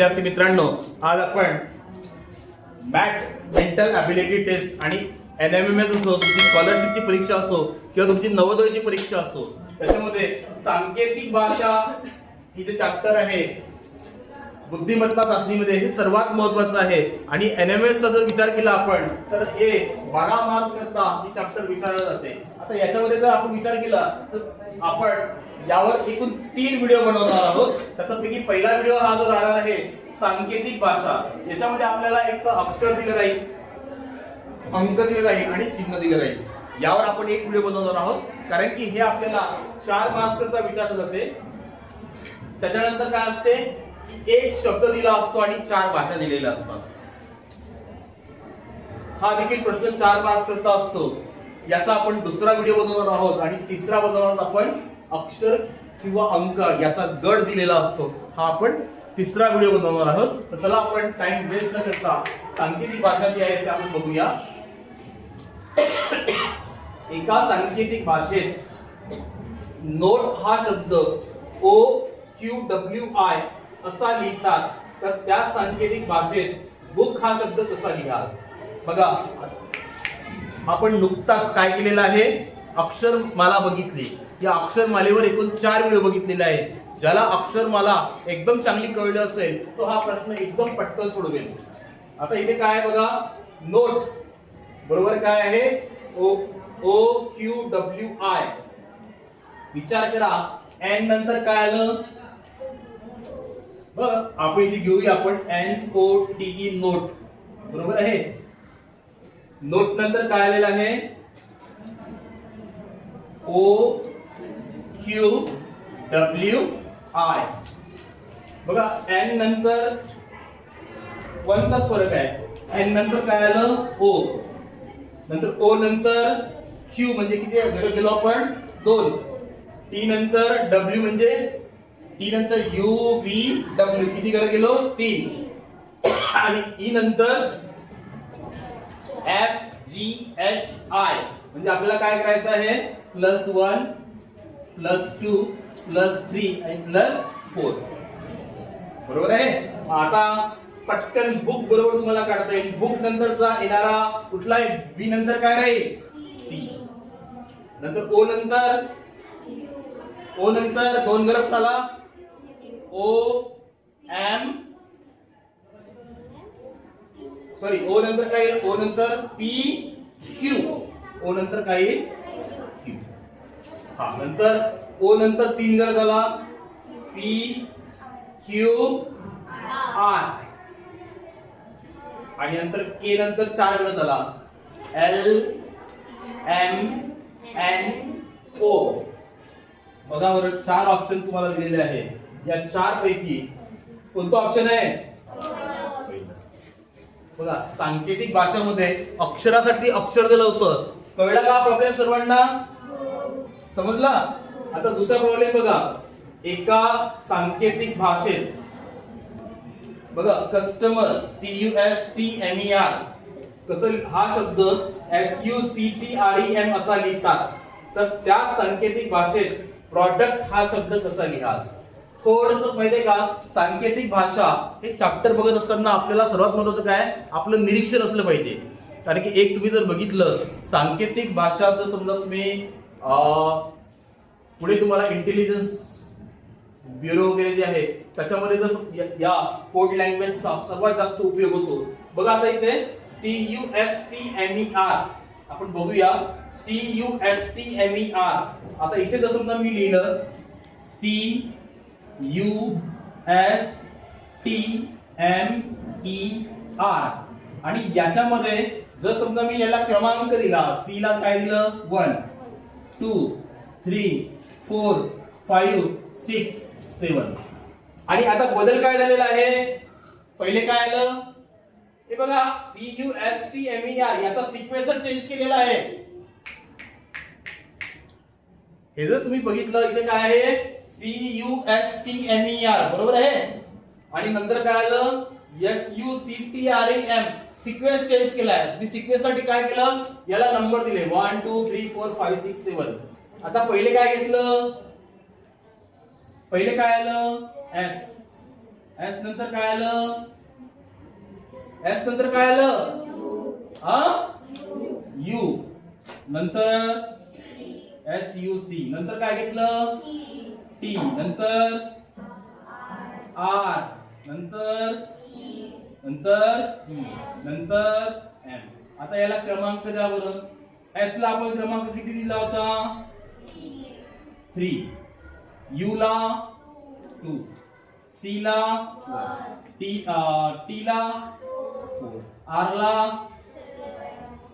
विद्यार्थी मित्रांनो आज आपण मॅट मेंटल अबिलिटी टेस्ट आणि एन एम एम एस असो तुमची स्कॉलरशिपची परीक्षा असो किंवा तुमची नवोदयची परीक्षा असो त्याच्यामध्ये सांकेतिक भाषा ही जे चॅप्टर आहे बुद्धिमत्ता चाचणीमध्ये हे सर्वात महत्वाचं आहे. आणि एन एम एस चा जर विचार केला आपण तर हे बारा मार्क्स करता हे चॅप्टर विचारलं जाते. आता याच्यामध्ये जर आपण विचार केला तर आपण यावर एकूण तीन व्हिडिओ बनवणार आहोत. त्याच्यापैकी पहिला व्हिडिओ हा जो राहणार आहे सांकेतिक भाषा. याच्यामध्ये आपल्याला एक अक्षर दिलं जाईल अंक दिले जाईल आणि चिन्ह दिलं जाईल. यावर आपण एक व्हिडिओ बनवणार आहोत. कारण की हे आपल्याला चार मार्क्स करता विचारलं जाते. त्याच्यानंतर काय असते? एक शब्द दिला असतो आणि चार भाषा दिलेल्या असतात. हा देखील प्रश्न चार मार्क्स करता असतो. याचा आपण दुसरा व्हिडिओ बनवणार आहोत आणि तिसरा बनवणार आपण अक्षर किंवा अंक याचा गट दिलेला असतो हा आपण तिसरा व्हिडिओ बनवणार आहोत. तर चला आपण टाइम वेस्ट न करता सांकेतिक भाषा जी आहे ती आपण बघूया. एका सांकेतिक भाषेत नोट हा शब्द ओ क्यू डब्ल्यू आय असा लिहितात तर त्या सांकेतिक भाषेत बुक हा शब्द कसा लिहाल? बघा आपण नुकताच काय केलेलं आहे? अक्षर मला बघितली. या अक्षरमालेवर एकूण चार व्हिडिओ बघितलेले आहेत. ज्याला अक्षरमाला एकदम चांगली कळली असेल तो हा प्रश्न एकदम पटकन सोडवेल. आता इथे काय आहे बघा? नोट बरोबर काय आहे? O O Q W I विचार करा. एन नंतर काय आलं? बघ आपण इथे घेऊया आपण एन ओ टी नोट बरोबर आहे? नोट नंतर काय आलेलं आहे? ओ क्यू डब्ल्यू आय बघा एन नंतर वनचाच फरक आहे. एन नंतर काय आलं? ओ नंतर ओ नंतर क्यू म्हणजे किती घटक गेलो आपण दोन. टी नंतर डब्ल्यू म्हणजे टी नंतर यू व्ही डब्ल्यू किती घटक गेलो? तीन. आणि ई नंतर एफ जी एच आय म्हणजे आपल्याला काय करायचं आहे? Plus one plus two plus three आणि प्लस फोर बरोबर आहे? आता पटकन बुक बरोबर तुम्हाला काढता येईल. बुक नंतरचा येणारा कुठला आहे बी नंतर काय राहील? सी नंतर ओ नंतर? ओ नंतर दोन गरब झाला. ओ एम सॉरी ओ नंतर काय येईल? ओ नंतर पी क्यू ओ नंतर काय येईल? हा नंतर ओ नंतर तीन गड झाला. पी क्यू आर आणि नंतर के नंतर चार गड झाला. एल एम एन ओ बघा बरं चार ऑप्शन तुम्हाला दिलेले आहे या चार पैकी कोणतं ऑप्शन आहे? बघा सांकेतिक भाषेमध्ये अक्षरासाठी अक्षर दिलं होतं. कळलं का प्रॉब्लेम सर्वांना? समजला? आता दुसरा प्रॉब्लेम बघा. एका सांकेतिक भाषेत बघा customer C U S T M E R कसं हा शब्द S U C T R E M असा लिहितात. तर त्या सांकेतिक भाषेत प्रॉडक्ट हा शब्द कसा लिहाल थोडस माहितीये का? सांकेतिक भाषा हे चॅप्टर बघत असताना आपल्याला सर्वात महत्वाचं काय? आपलं निरीक्षण असलं पाहिजे. कारण की एक तुम्ही जर बघितलं सांकेतिक भाषा जर समजा तुम्ही पुढे तुम्हाला इंटेलिजन्स ब्युरो वगैरे जे आहे त्याच्यामध्ये जर या- कोड लँग्वेजचा सर्वात जास्त उपयोग होतो. बघा आता इथे C U S T M E R आपण बघूया. C U S T M E R आता इथे जर समजा मी लिहिलं C U S T M E R आणि याच्यामध्ये जर समजा मी याला क्रमांक दिला सी ला काय दिलं? One two three four five six seven. आणि आता बदल काय झालेला आहे? पहिले काय आलं? हे बघा C U S T M E R याचा सिक्वेन्स चेंज केलेला आहे. हे जर तुम्ही बघितलं इथे काय आहे? C U S T M E R बरोबर आहे? आणि नंतर काय आलं? S U C T R A M sequence change केलाय मी सिक्वेन्ससाठी काय केलं? याला नंबर दिले. One two three four five six seven आता पहिले काय घेतलं? पहिले काय आलं? एस एस नंतर काय आलं? एस नंतर काय आलं? हा? यू नंतर एस यू सी नंतर काय घेतलं? टी नंतर आर नंतर नंतर नंतर एम आता याला क्रमांक द्या बरं एस ला आपण क्रमांक किती दिला होता? थ्री यू ला टू सी ला टी टी ला फोर आर ला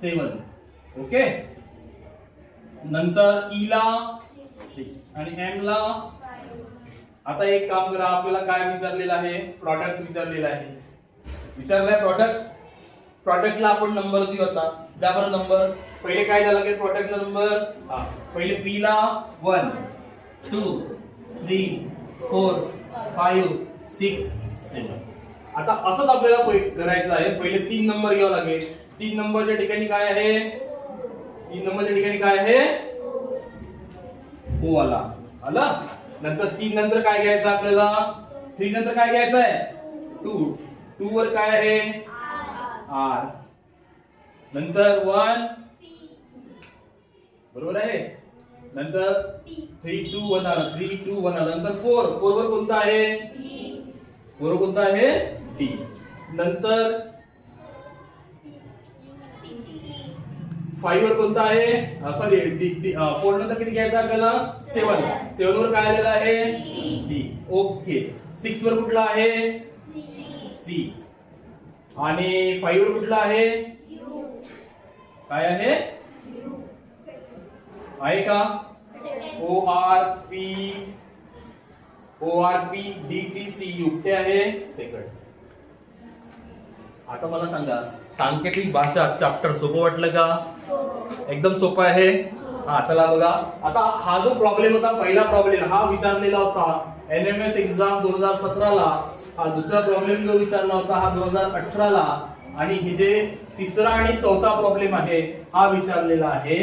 सेवन ओके नंतर ई ला सिक्स आणि एम ला आता एक काम करा. आपल्याला काय विचारलेलं आहे? प्रॉडक्ट विचारलेलं आहे. विचारलाय प्रॉडक्ट प्रॉडक्टला आपण नंबर दिला होता द्या बरं नंबर पहिले काय झालं की प्रॉडक्टला नंबर पहिले पी ला one two three four five six seven आता असंच आपल्याला करायचं आहे. पहिले तीन नंबर घ्यावं लागेल. तीन नंबरच्या ठिकाणी काय आहे? तीन नंबरच्या ठिकाणी काय आहे? हो आला. आला? नंतर तीन नंतर काय घ्यायचं आपल्याला? थ्री नंतर काय घ्यायचं आहे? टू टू वर काय आहे? आर. नंतर वन. बरोबर आहे? नंतर थ्री टू वन आलं. थ्री टू वन आलं. नंतर फोर फोर वर कोणता आहे? फोर वर कोणता आहे? डी नंतर फाईव्ह वर कोणता आहे? सॉरी फोर नंतर किती घ्यायचं आपल्याला? सेवन सेवन वर काय आलेलं आहे? डी ओके सिक्स वर कुठला आहे? सी. आणि फाईव्ह कुठला आहे? काय आहे? आहे का? O R P O R P D T C U ते आहे? सेकंड आता मला सांगा सांकेतिक भाषा चॅप्टर सोपं वाटलं का? एकदम सोपं आहे. हा चला बघा. आता हा जो प्रॉब्लेम होता पहिला प्रॉब्लेम हा विचारलेला होता. एन एम एस एक्झाम दोन हजार सतराला. हा दुसरा प्रॉब्लेम जो विचारला होता हा दोन हजार अठराला. आणि हे जे तिसरा आणि चौथा प्रॉब्लेम आहे हा विचारलेला आहे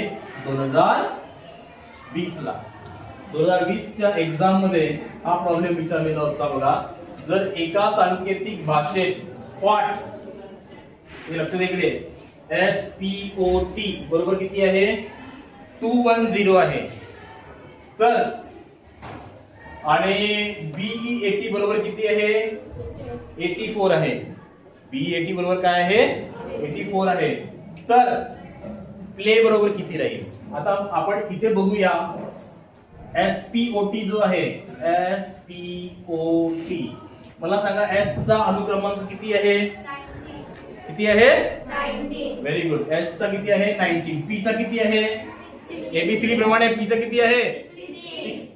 दोन हजार वीस ला दोन हजार वीसच्या एक्झाममध्ये हा प्रॉब्लेम विचारलेला होता बघा. जर एका सांकेतिक भाषेत स्पॉट हे लक्षात इकडे. एस पी ओ टी बरोबर किती आहे? टू वन झिरो आहे. तर आणि बीई एटी बरोबर किती आहे? एटी फोर आहे बी एटी बरोबर काय आहे? एटी फोर आहे. तर प्ले बरोबर किती राहील? आता आपण इथे बघूया. एस पी ओ टी जो आहे एस पी ओ टी मला सांगा एस चा अनुक्रमांक किती आहे? किती आहे? व्हेरी गुड एस चा किती आहे? नाईन्टीन पी चा किती आहे? एबीसीडी प्रमाणे पी चा किती आहे?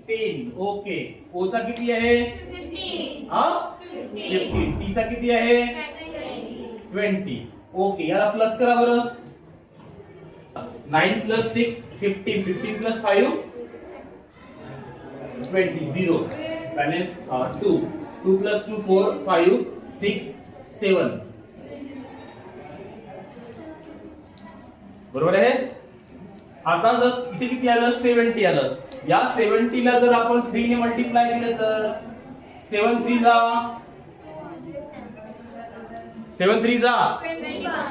सिक्सटीन ओके ओ चा किती आहे? हा? फिफ्टीन टी चा किती आहे? ट्वेंटी ओके याला प्लस करा बरं. Nine plus six fifteen fifteen plus five twenty zero balance two two plus two four five six seven बरोबर आहे? आता जर इथे किती आलं? सेव्हन्टी आलं. या 70 ला जर आपण थ्री ने मल्टिप्लाय केलं तर सेवन थ्री जा. सेवन थ्री जा.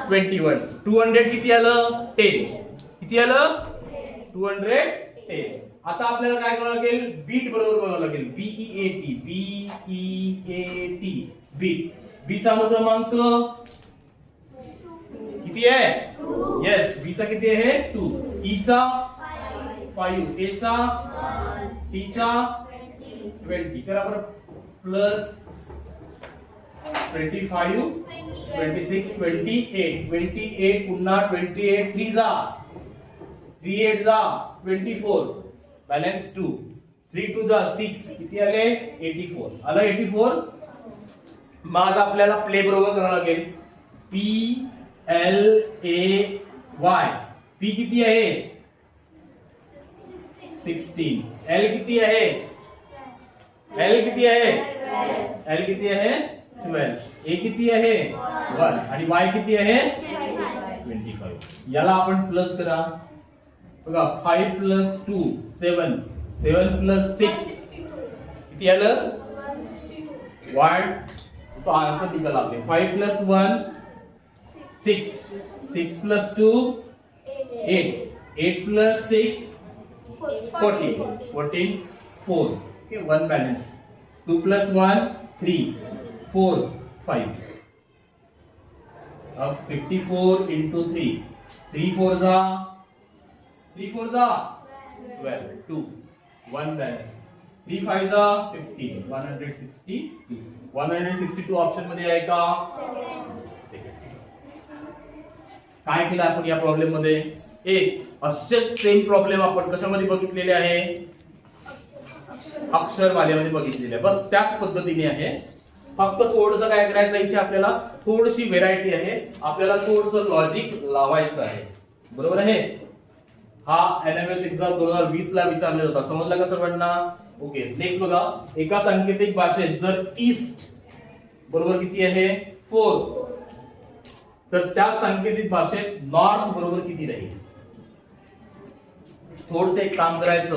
ट्वेंटी वन टू हंड्रेड किती आलं? टेन किती आलं? टू हंड्रेड टेन आता आपल्याला काय करावं लागेल? बीट बरोबर बघावं लागेल. B E A T B E A T beat बीचा अनुक्रमांक किती आहे? येस बी चा किती आहे? टू ई चा फाईव्ह एचा टीचा ट्वेंटी करा बरं plus twenty five twenty six twenty eight twenty eight पुन्हा ट्वेंटी एट थ्री जा. थ्री एट जा. Twenty four balance two three two जा. सिक्स किती आले? एटी फोर आलं एटी फोर मग आता आपल्याला प्ले बरोबर करावं लागेल. P L A Y P किती आहे? सिक्सटीन. एल किती आहे? एल किती आहे? एल किती आहे? ट्वेल्व. ए किती आहे? वन. आणि वाय किती आहे? Twenty five. याला आपण प्लस करा. बघा five plus two seven seven plus six किती आलं? वन तो आन्सर निकाल आपले five plus one six six plus two eight eight plus six fourteen. Fourteen four. Okay one balance two plus one three four five अब 54 into 3 3 4 जा 3 4 जा 12 2 1 balance. 3 5 जा 15 162 162 ऑप्शनमध्ये आहे का काय केलं आपण या प्रॉब्लेममध्ये? एक असेच सेम प्रॉब्लेम आपण कशामध्ये बघितलेले आहे? अक्षरमालेमध्ये बघितलेले आहे. बस त्याच पद्धतीने आहे. फक्त थोडस काय करायचं इथे आपल्याला? थोडीशी व्हेरायटी आहे. आपल्याला थोडस लॉजिक लावायचं आहे. बरोबर आहे? हा एनएमएस एक्झाम दोन हजार वीस ला विचारलेला होता समजलं का सर्वांना? ओके नेक्स्ट बघा. एका सांकेतिक भाषेत जर ईस्ट बरोबर किती आहे? फोर तर त्या सांकेतिक भाषेत नॉर्थ बरोबर किती राहील? थोडस एक काम करायचं.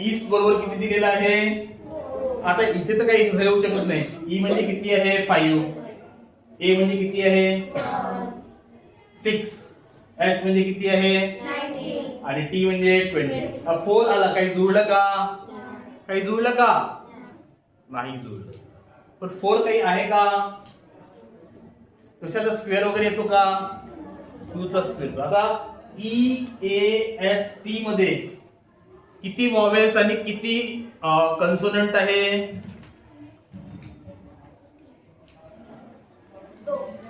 ईस्ट बरोबर किती दिलेलं आहे? आता इथे तर काही हे होऊ शकत नाही. ई म्हणजे किती आहे? फाईव्ह ए म्हणजे किती आहे? सिक्स एस म्हणजे किती आहे? आणि टी म्हणजे ट्वेंटी फोर आला. काही जुळलं का? काही जुळलं का? नाही जुळलं. पण फोर काही आहे का? कशाचा स्क्वेअर वगैरे येतो का? टूचा स्क्वेअर आता ई ए एस टी मध्ये किती वॉवेल्स आणि किती कन्सोनंट आहे?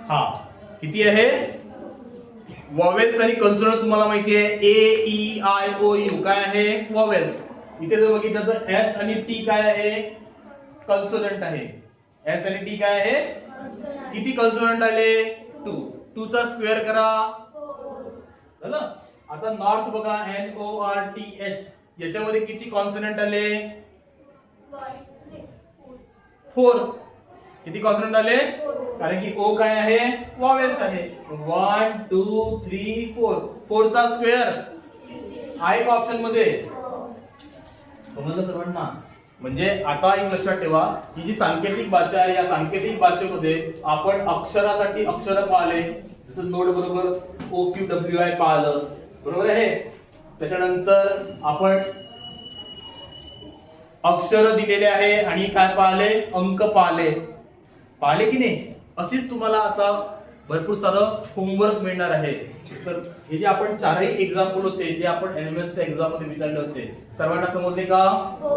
हा किती आहे? वॉवेल्स आणि कन्सोनंट तुम्हाला माहिती आहे. A E I O U काय आहे? वॉवेल्स इथे जर बघितलं तर एस आणि टी काय आहे? कन्सोनंट आहे. एस आणि टी काय आहे? किती कन्सोनंट आले? टू टू चा स्क्वेअर करा. ना? आता नॉर्थ बघा N O R T H याच्यामध्ये किती कॉन्सनंट आले? फोर किती कॉन्सनंट आले? कारण की ओ काय आहे? वॉवेल्स आहे. One two three four four चा स्क्वेअर आहे का ऑप्शनमध्ये. समजलं सर्वांना? म्हणजे आता एक लक्षात ठेवा ही जी सांकेतिक भाषा आहे या सांकेतिक भाषेमध्ये आपण अक्षरासाठी अक्षर पाहिले. जसं नोट बरोबर ओ क्यू डब्ल्यू आय पाहिलं बरोबर आहे? त्याच्यानंतर आपण अक्षर दिलेले आहे आणि काय पाहिले अंक पाहिले पाहिले की नाही? असेच तुम्हाला आता भरपूर सारं होमवर्क मिळणार आहे. तर हे जे आपण चारही एक्झाम्पल होते जे आपण एनएमएसच्या एक्झाममध्ये विचारले होते सर्वांना समजले का? हो.